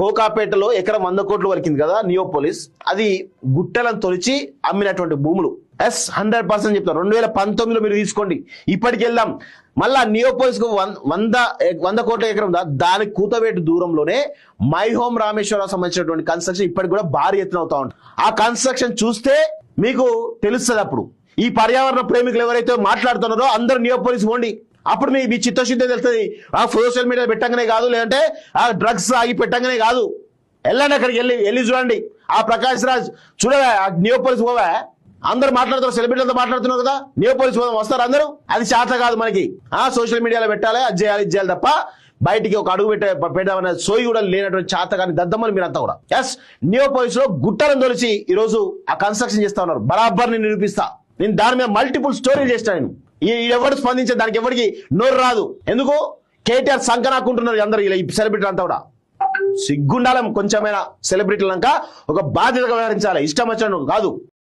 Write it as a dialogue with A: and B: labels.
A: కోకాపేటలో ఎకరం వంద కోట్లు వరికింది కదా నియోపోలిస్. అది గుట్టలను తొలిచి అమ్మినటువంటి భూములు. ఎస్ హండ్రెడ్ పర్సెంట్ చెప్తాను రెండు వేల పంతొమ్మిదిలో మీరు తీసుకోండి. ఇప్పటికి వెళ్దాం మళ్ళా నియోపోలిస్కు వంద వంద కోట్ల ఎకరం ఉందా దాని కూతవేటు దూరంలోనే మై హోమ్ రామేశ్వరరావు సంబంధించినటువంటి కన్స్ట్రక్షన్ ఇప్పటికి కూడా భారీ ఎత్తున అవుతా ఉంటుంది ఆ కన్స్ట్రక్షన్ చూస్తే మీకు తెలుస్తుంది అప్పుడు. ఈ పర్యావరణ ప్రేమికులు ఎవరైతే మాట్లాడుతున్నారో అందరూ నియోపోలిస్ పోండి. అప్పుడు మీ మీ చిత్తశుద్ధి తెలుస్తుంది. ఆ సోషల్ మీడియా పెట్టంగానే కాదు లేదంటే ఆ డ్రగ్స్ ఆగి పెట్టంగానే కాదు. వెళ్ళండి అక్కడికి వెళ్ళి వెళ్ళి చూడండి. ఆ ప్రకాష్ రాజ్ చూడవా? ఆ నియోపోలిస్ పోవా? అందరు మాట్లాడుతున్నారు సెలబ్రిటీలతో మాట్లాడుతున్నారు కదా. నియోపోలిస్ పోదాం వస్తారు అందరూ? అది చేత కాదు మనకి. ఆ సోషల్ మీడియాలో పెట్టాలి అది చేయాలి ఇది చేయాలి తప్ప బయటికి ఒక అడుగు పెట్టే పెట్టామనే సోయి కూడా లేనటువంటి చేత కానీ దద్దమ్మలు మీరంతా కూడా. ఎస్ నియోపోలిస్లో గుట్టలను తొలిచి ఈరోజు ఆ కన్స్ట్రక్షన్ చేస్తా ఉన్నారు. బరాబర్ నేను నిరూపిస్తా. నేను దాని మీద మల్టిపుల్ స్టోరీలు చేస్తాను నేను. ఈ- ఎవరు స్పందించే దానికి ఎవరికి నోరు రాదు. ఎందుకు? కేటీఆర్ సంకనాకుంటున్నారు అందరు ఇలా ఈ సెలబ్రిటీ అంతా కూడా. సిగ్గుండాలం కొంచెమైనా సెలబ్రిటీలంక ఒక బాధ్యతగా వ్యవహరించాలి. ఇష్టం వచ్చినట్టు కాదు.